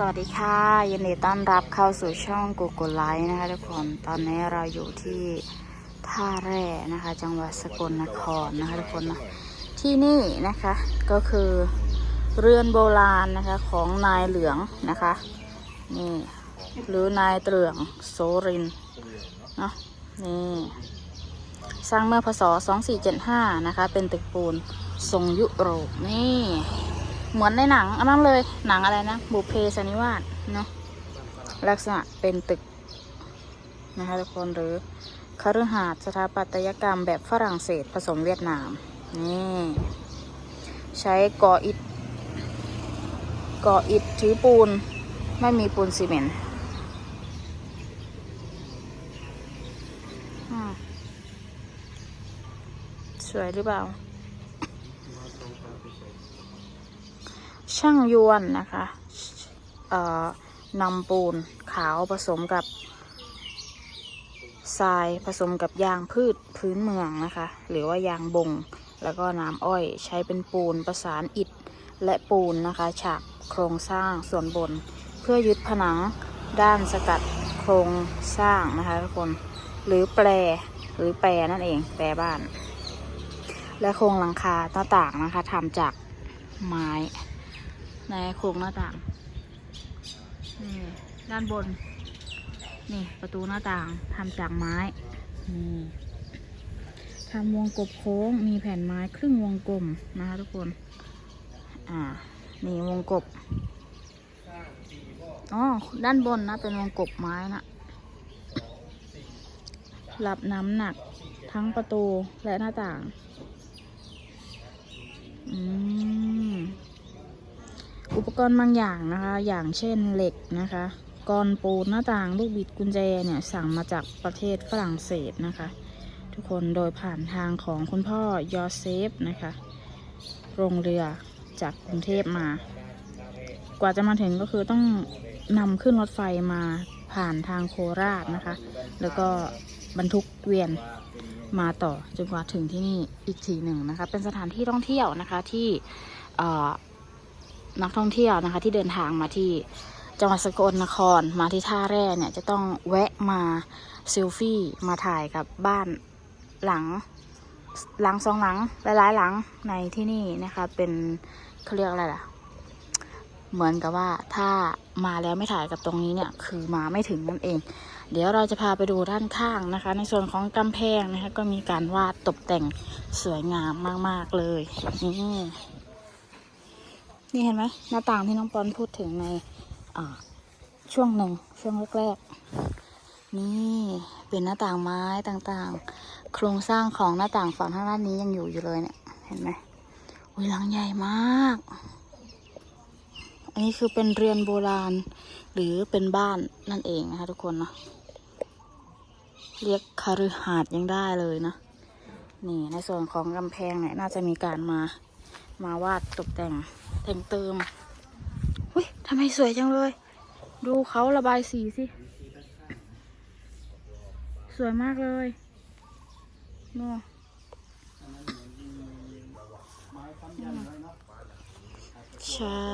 สวัสดีค่ะ ยินดีต้อนรับเข้าสู่ช่องกูกูไลท์นะคะทุกคนตอนนี้เราอยู่ที่ท่าแร่นะคะ จังหวัดสกลนครนะคะทุกคนนะที่นี่นะคะก็คือเรือนโบราณนะคะของนายเหลืองนะคะนี่หรือนายเตรืองโสรินเนาะนี่สร้างเมื่อพศ 2475 นะคะ เป็นตึกปูนทรงยุโรปนี่ เหมือนในหนังอันนั้นเลยหนังอะไรนะบุเพสันิวาสเนาะลักษณะเป็นตึกนะคะทุกคนหรือคฤหาสน์สถาปัตยกรรมแบบฝรั่งเศสผสมเวียดนาม นี่ ใช้ก่ออิฐก่ออิฐถือปูน ไม่มีปูนซีเมนต์สวยหรือเปล่า ช่างยวนนะคะเอ่อนำปูนขาวผสมกับทรายผสมกับยางพืชพื้นเมืองนะคะ หรือว่ายางบง แล้วก็น้ำอ้อยใช้เป็นปูนประสานอิฐและปูนนะคะฉากโครงสร้างส่วนบน เพื่อยึดผนังด้านสกัดโครงสร้างนะคะทุกคนหรือแปรหรือแปรนั่นเองแปรบ้าน และโครงหลังคาหน้าต่างนะคะทำจากไม้ ในโครงหน้าต่าง นี่ ด้านบน นี่ประตูหน้าต่างทำจากไม้นี่ทำวงกบโค้งมีแผ่นไม้ครึ่งวงกลมนะคะทุกคน อ่า นี่วงกบ อ๋อ ด้านบนนะเป็นวงกบไม้นะรับน้ำหนักทั้งประตูและหน้าต่าง อืม อุปกรณ์บางอย่างนะคะ อย่างเช่นเหล็กนะคะกรปูนหน้าต่างลูกบิดกุญแจเนี่ยสั่งมาจากประเทศฝรั่งเศสนะคะ ทุกคนโดยผ่านทางของคุณพ่อยอเซฟนะคะลงเรือจากกรุงเทพมา กว่าจะมาถึงก็คือต้องนำขึ้นรถไฟมาผ่านทางโคราชนะคะ แล้วก็บรรทุกเกวียนมาต่อจนกว่าถึงที่นี่อีกทีหนึ่งนะคะ เป็นสถานที่ท่องเที่ยวนะคะที่อ่อ นักท่องเที่ยวนะคะ ที่เดินทางมาที่จังหวัดสกลนครมาที่ท่าแร่เนี่ยจะต้องแวะมาเซลฟี่มาถ่ายกับบ้านหลังหลังสองหลังหลายๆหลังในที่นี่นะคะ เป็นเขาเรียกอะไรล่ะ เหมือนกับว่าถ้ามาแล้วไม่ถ่ายกับตรงนี้เนี่ย คือมาไม่ถึงนั่นเอง เดี๋ยวเราจะพาไปดูด้านข้างนะคะ ในส่วนของกำแพงนะคะ ก็มีการวาดตกแต่งสวยงามมาก ๆเลยนี่ นี่เห็นไหมหน้าต่างที่น้องปอนพูดถึงในอ่าช่วงหนึ่งช่วงแรกๆนี่เป็นหน้าต่างไม้ต่างๆ โครงสร้างของหน้าต่างฝั่งทางด้านนี้ยังอยู่อยู่เลยเนี่ยเห็นไหมอุ้ยหลังใหญ่มาก อันนี้คือเป็นเรือนโบราณ หรือเป็นบ้านนั่นเองนะคะทุกคนเนาะเรียกคาฤหาสน์ยังได้เลยนะนี่ในส่วนของกำแพงเนี่ยน่าจะมีการมา มาวาดตกแต่งแต่งเติมอุ้ยทำไมสวยจังเลย ดูเขาระบายสีสิ สวยมากเลยโน่ใช่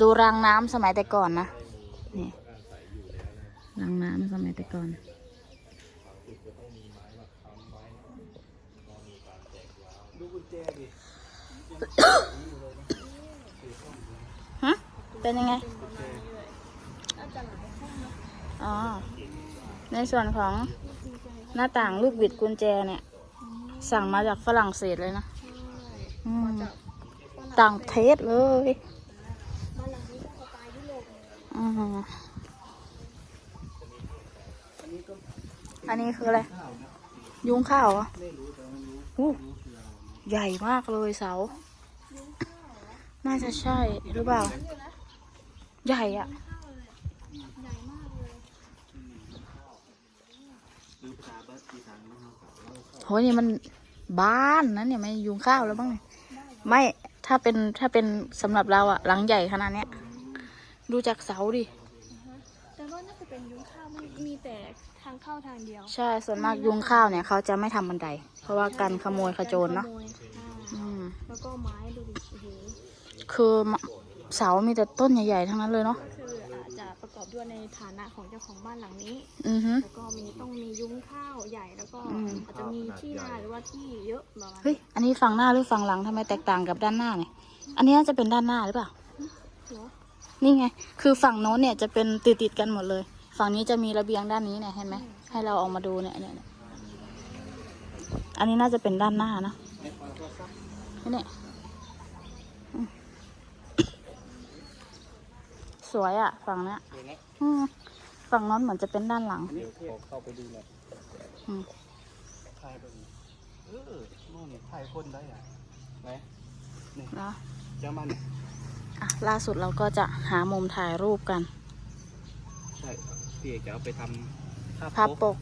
ดูรางน้ำสมัยแต่ก่อนนะ นี่รางน้ำสมัยแต่ก่อน ฮะ เป็นยังไง อ๋อ ในส่วนของหน้าต่างลูกบิดกุญแจเนี่ย สั่งมาจากฝรั่งเศสเลยนะต่างเทศเลยอันนี้คืออะไร ยุงข้าวอะหู ใหญ่มากเลยเสา น่าจะใช่หรือเปล่า ใหญ่อะโหนี่มันบ้านนะเนี่ยไม่ยุงข้าวแล้วบ้างเนี่ยไม่ถ้าเป็นถ้าเป็นสำหรับเราอะหลังใหญ่ขนาดเนี้ย ดูจากเสาดิ แต่ว่าน่าจะเป็นยุ้งข้าวไม่มีแต่ทางเข้าทางเดียวใช่ส่วนมากยุงข้าวเนี่ยเขาจะไม่ทำบันได เพราะว่ากันขโมยขโจรเนาะขโมยอ่าอืมแล้วก็ไม้ดูดิโอ้โหคือมเสามีแต่ต้นใหญ่ๆทั้งนั้นเลยเนาะก็คืออาจจะประกอบด้วยในฐานะของเจ้าของบ้านหลังนี้ อือฮึ แล้วก็มีต้องมียุ้งข้าวใหญ่แล้วก็อืม อาจจะมีที่นาหรือว่าที่เยอะประมาณเฮ้ยอันนี้ฝั่งหน้าหรือฝั่งหลังทำไมแตกต่างกับด้านหน้าเนี่ยอันนี้น่าจะเป็นด้านหน้าหรือเปล่าเหรอนี่ไง คือฝั่งโน้นเนี่ยจะเป็นติดติดๆกันหมดเลย ฝั่งนี้จะมีระเบียงด้านนี้เนี่ยเห็นไหมให้เราออกมาดูเนี่ยเนี่ยเนี่ยอันนี้น่าจะเป็นด้านหน้านะนี่เนี่ยอืมสวยอะฝั่งเนี้ยอืมฝั่งโน้นเหมือนจะเป็นด้านหลังเดี๋ยวขอเข้าไปดูหน่อยอืมถ่ายไปดูเออนู่นถ่ายคนได้อะไหนแล้วเจ้ามันอะล่าสุดเราก็จะหามุมถ่ายรูปกัน ใช่ พี่เอกจะเอาไปทำภาพปก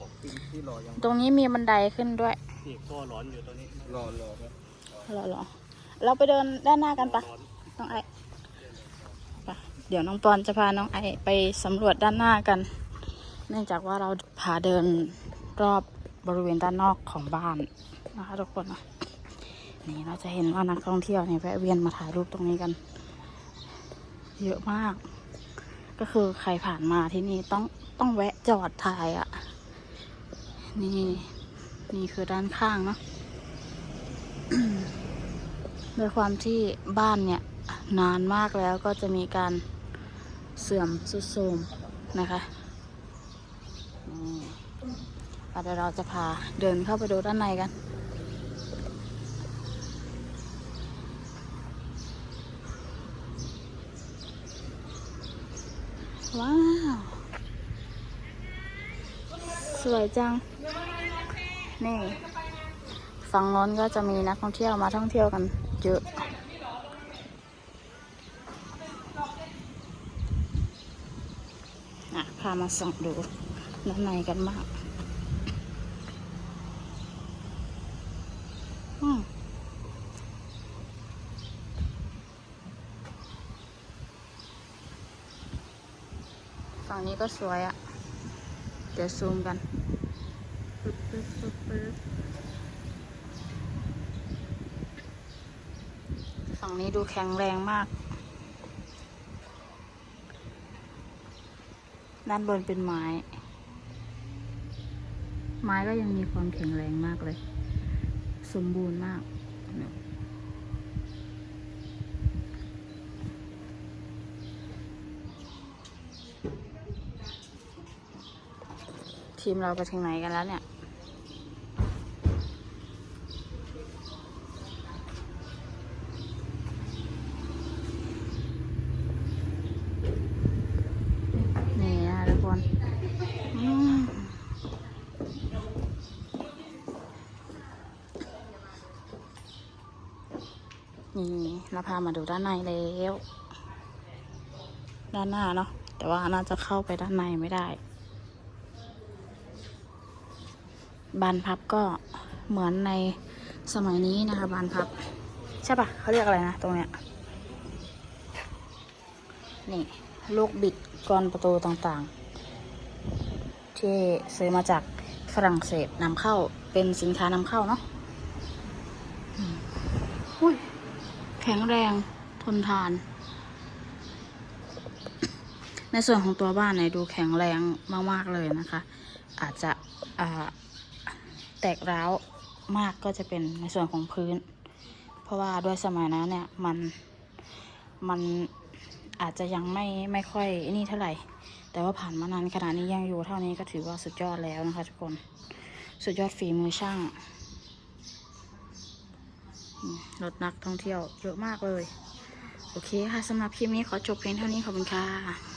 ปกที่ที่รอยังตรงนี้มีบันไดขึ้นด้วยพี่เอกก็ร้อนอยู่ตอนนี้รอรอครับเหรอเหรอเราไปเดินด้านหน้ากันปะร้อนน้องไอไปเดี๋ยวน้องปอนจะพาน้องไอไปสำรวจด้านหน้ากัน เนื่องจากว่าเราพาเดินรอบบริเวณด้านนอกของบ้านนะคะทุกคนนะนี่เราจะเห็นว่านักท่องเที่ยวเนี่ยแวะเวียนมาถ่ายรูปตรงนี้กัน เยอะมาก ก็คือใครผ่านมาที่นี่ต้องต้องแวะจอดถ่ายอะ่ะ นี่นี่คือด้านข้างเนาะโดยความที่บ้านเนี่ย นานมากแล้วก็จะมีการเสื่อมสุดโทรมนะคะอะเดี๋ยวเราจะพาเดินเข้าไปดูด้านในกัน ว้าว สวยจัง นี่ ฝั่งโน้นก็จะมีนักท่องเที่ยวมาท่องเที่ยวกันเยอะอะพามาส่องดูด้านในกันมาก ฝั่งนี้ก็สวยอะ่ะ เดี๋ยวซูมกันปึ๊บปึ๊บปึ๊บปึ๊บฝั่งนี้ดูแข็งแรงมาก ด้านบนเป็นไม้ ไม้ก็ยังมีความแข็งแรงมากเลย สมบูรณ์มากเนี่ย ทีมเราไปถึงไหนกันแล้วเนี่ย นี่นะทุกคนอืมนี่เราพามาดูด้านในแล้ว ด้านหน้าเนาะแต่ว่าน่าจะเข้าไปด้านในไม่ได้ บานพับก็เหมือนในสมัยนี้นะคะบานพับ ใช่ปะเขาเรียกอะไรนะตรงเนี้ยนี่ลูกบิดกรอนประตูต่างๆ ที่ซื้อมาจากฝรั่งเศสนำเข้าเป็นสินค้านำเข้าเนาะอุ้ยแข็งแรงทนทาน ในส่วนของตัวบ้านเนี่ยดูแข็งแรงมาก ๆ เลยนะคะ อาจจะอ่า ตกร้าวมากก็จะเป็นในส่วนของพื้น เพราะว่าด้วยสมัยนั้นเนี่ยมันมันอาจจะยังไม่ไม่ค่อยนี่เท่าไหร่ แต่ว่าผ่านมานานขนาดนี้ยังอยู่เท่านี้ก็ถือว่าสุดยอดแล้วนะคะทุกคน สุดยอดฝีมือช่างรถนักท่องเที่ยวเยอะมากเลย โอเคค่ะสำหรับคลิปนี้ขอจบเพียงเท่านี้ขอบคุณค่ะ